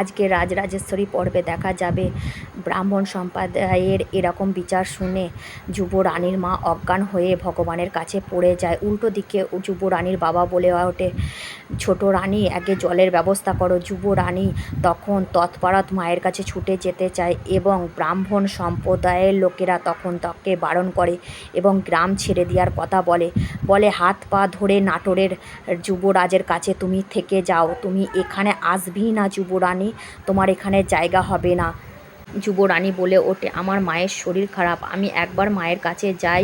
আজকে রাজরাজেশ্বরী পর্বে দেখা যাবে। ব্রাহ্মণ সম্প্রদায়ের এরকম বিচার শুনে যুবরানীর মা অজ্ঞান হয়ে ভগবানের কাছে পড়ে যায়। উল্টো দিকে যুবরানীর বাবা বলে ওঠে ছোট রানী, আগে জলের ব্যবস্থা করো যুবরানী তখন তৎপরত মায়ের কাছে ছুটে যেতে চায় এবং ব্রাহ্মণ সম্প্রদায়ের লোকেরা তখন তাকে বারণ করে এবং গ্রাম ছেড়ে দেওয়ার কথা বলে। বলে, হাত পা ধরে নাটোরের যুবরাজের কাছে তুমি থেকে যাও। তুমি এখানে আসবি না যুবরানী তোমার এখানে জায়গা হবে না। যুবরানী বলে ওঠে আমার মায়ের শরীর খারাপ। আমি একবার মায়ের কাছে যাই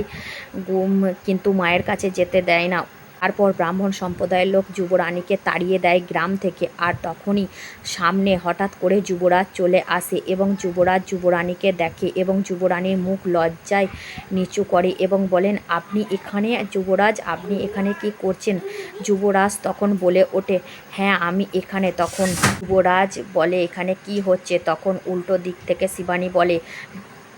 গুম, কিন্তু মায়ের কাছে যেতে দেয় না। তারপর ব্রাহ্মণ সম্প্রদায়ের লোক যুবরানীকে তাড়িয়ে দেয় গ্রাম থেকে আর তখনই সামনে হঠাৎ করে যুবরাজ চলে আসে এবং যুবরাজ যুবরানীকে দেখে এবং যুবরানীর মুখ লজ্জায় নিচু করে এবং বলেন, আপনি এখানে যুবরাজ? আপনি এখানে কি করছেন? যুবরাজ তখন বলে ওঠে হ্যাঁ আমি এখানে। তখন যুবরাজ বলে, এখানে কি হচ্ছে? তখন উল্টো দিক থেকে শিবানী বলে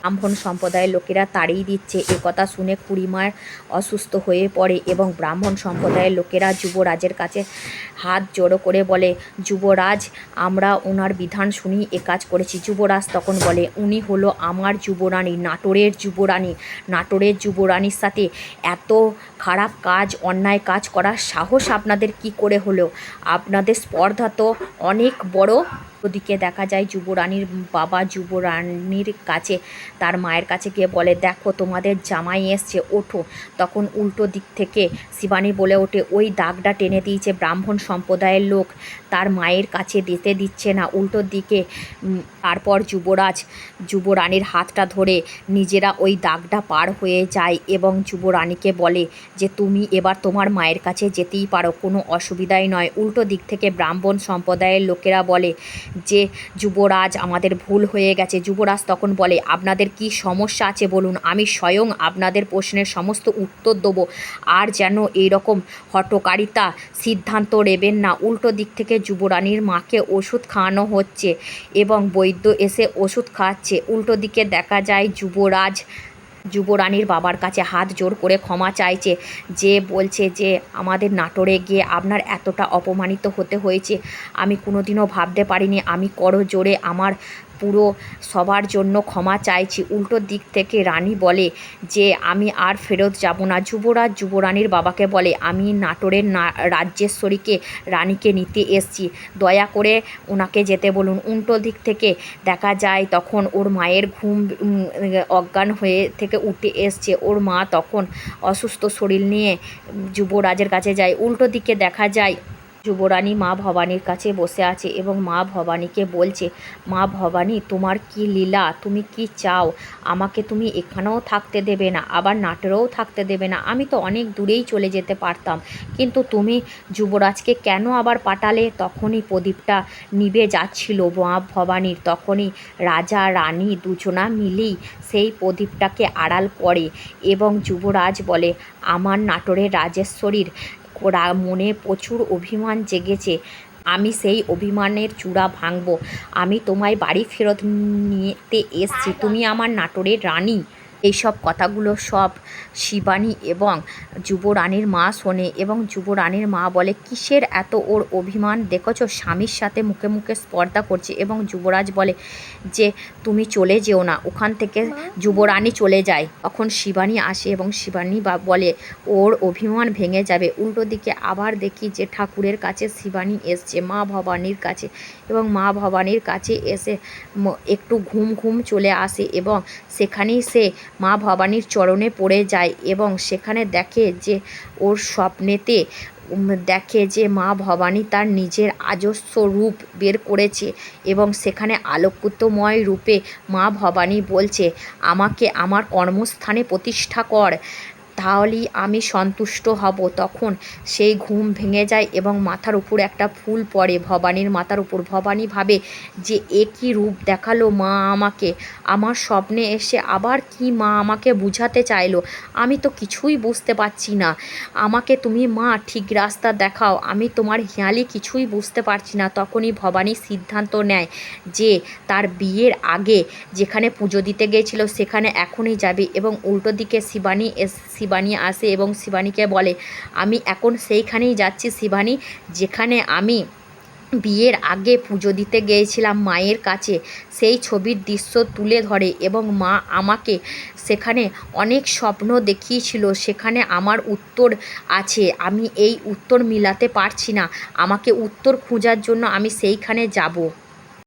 ব্রাহ্মণ সম্প্রদায়ের লোকেরা তাড়িয়ে দিচ্ছে। এ কথা শুনে খুড়িমার অসুস্থ হয়ে পড়ে এবং ব্রাহ্মণ সম্প্রদায়ের লোকেরা যুবরাজের কাছে হাত জড়ো করে বলে, যুবরাজ, আমরা ওনার বিধান শুনি, এ কাজ করেছি। যুবরাজ তখন বলে, উনি হলো আমার যুবরানী, নাটোরের যুবরানী। নাটোরের যুবরানীর সাথে এত খারাপ কাজ, অন্যায় কাজ করার সাহস আপনাদের কি করে হলো? আপনাদের স্পর্ধা তো অনেক বড়। ওদিকে দেখা যায় যুবরানীর বাবা যুবরানীর কাছে, তার মায়ের কাছে গিয়ে বলে, দেখো, তোমাদের জামাই এসছে, ওঠো। তখন উল্টো দিক থেকে শিবানী বলে ওঠে, ওই দাগটা টেনে দিয়েছে ব্রাহ্মণ সম্প্রদায়ের লোক, তার মায়ের কাছে দিতে দিচ্ছে না। উল্টো দিকে তারপর যুবরাজ, যুবরানীর হাতটা ধরে নিজেরা ওই দাগটা পার হয়ে যায় এবং যুবরানীকে বলে যে, তুমি এবার তোমার মায়ের কাছে যেতেই পারো, কোনো অসুবিধাই নয়। উল্টো দিক থেকে ব্রাহ্মণ সম্প্রদায়ের লোকেরা বলে যে যুবরাজ আমাদের ভুল হয়ে গেছে, যুবরাজ তখন বলে, আপনাদের কি সমস্যা আছে বলুন, আমি স্বয়ং আপনাদের প্রশ্নের সমস্ত উত্তর দেবো। আর যেন এইরকম হটকারিতা সিদ্ধান্ত নেবেন না, উল্টো দিক থেকে যুবরানীর মাকে ওষুধ খাওয়ানো হচ্ছে এবং বৈদ্য এসে ওষুধ খাওয়াচ্ছে। উল্টো দিকে দেখা যায় যুবরাজ যুবরানীর বাবার কাছে হাত জোর করে ক্ষমা চাইছে, যে বলছে যে আমাদের নাটোরে গিয়ে আপনার এতটা অপমানিত হতে হয়েছে। আমি কোনোদিনও ভাবতে পারিনি, আমি করো জোরে আমার পুরো সবার জন্য ক্ষমা চাইছি। উল্টো দিক থেকে রানী বলে যে, আমি আর ফেরত যাব না। যুবরাজ যুবরানীর বাবাকে বলে, আমি নাটোরের না, রাজ্যেশ্বরীকে, রানীকে নিতে এসছি। দয়া করে ওনাকে যেতে বলুন। উল্টো দিক থেকে দেখা যায়, তখন ওর মায়ের ঘুম অজ্ঞান হয়ে থেকে উঠে এসছে। ওর মা তখন অসুস্থ শরীর নিয়ে যুবরাজের কাছে যায়। উল্টো দিকে দেখা যায় যুবরানী মা ভবানীর কাছে বসে আছে এবং মা ভবানীকে বলছে, মা ভবানী, তোমার কি লীলা? তুমি কি চাও? আমাকে তুমি এখানেও থাকতে দেবে না, আবার নাটোরেও থাকতে দেবে না। আমি তো অনেক দূরেই চলে যেতে পারতাম। কিন্তু তুমি যুবরাজকে কেন আবার পাঠালে? তখনই প্রদীপটা নিভে যাচ্ছিল মা ভবানীর। তখনই রাজা, রানী দুজনা মিলেই সেই প্রদীপটাকে আড়াল করে এবং যুবরাজ বলে, আমার নাটোরের রাজেশ্বরীর মনে প্রচুর অভিমান জেগেছে। আমি সেই অভিমানের চূড়া ভাঙব। আমি তোমায় বাড়ি ফেরত নিতে এসছি। তুমি আমার নাটোরের রানী। এইসব কথাগুলো সব শিবানী এবং যুবরানীর মা শোনে এবং যুবরানীর মা বলে কিসের এত ওর অভিমান? দেখেছ স্বামীর সাথে মুখে মুখে স্পর্ধা করছে। এবং যুবরাজ বলে যে তুমি চলে যেও না ওখান থেকে যুবরানী চলে যায়। তখন শিবানী আসে এবং শিবানী বা বলে ওর অভিমান ভেঙে যাবে। উল্টো দিকে আবার দেখি যে ঠাকুরের কাছে শিবানী এসছে মা ভবানীর কাছে। এবং মা ভবানীর কাছে এসে একটু ঘুম ঘুম চলে আসে এবং সেখানেই সে মা ভবানীর চরণে পড়ে যায় এবং সেখানে দেখে যে ওর স্বপ্নেতে দেখে যে মা ভবানী তার নিজের আজস্ব রূপ বের করেছে এবং সেখানে আলোকিতময় রূপে মা ভবানী বলছে, আমাকে আমার কর্মস্থানে প্রতিষ্ঠা কর। তাহলেই আমি সন্তুষ্ট হব। তখন সেই ঘুম ভেঙে যায় এবং মাথার উপর একটা ফুল পড়ে। ভবানীর মাথার উপর। ভবানী ভাবে যে এ কী রূপ দেখাল মা আমাকে। আমার স্বপ্নে এসে আবার কি মা আমাকে বুঝাতে চাইলো? আমি তো কিছুই বুঝতে পারছি না। আমাকে তুমি মা ঠিক রাস্তা দেখাও। আমি তোমার হিয়ালি কিছুই বুঝতে পারছি না। তখনই ভবানী সিদ্ধান্ত নেয় যে তার বিয়ের আগে যেখানে পুজো দিতে গিয়েছিল সেখানে এখনই যাবে এবং উল্টো দিকে শিবানী এস শিবানী আসে এবং শিবানীকে বলে, আমি এখন সেইখানেই যাচ্ছি শিবানী, যেখানে আমি বিয়ের আগে পুজো দিতে গিয়েছিলাম মায়ের কাছে। সেই ছবির দৃশ্য তুলে ধরে এবং মা আমাকে সেখানে অনেক স্বপ্ন দেখিয়েছিল। সেখানে আমার উত্তর আছে। আমি এই উত্তর মিলাতে পারছি না। আমাকে উত্তর খোঁজার জন্য আমি সেইখানে যাব।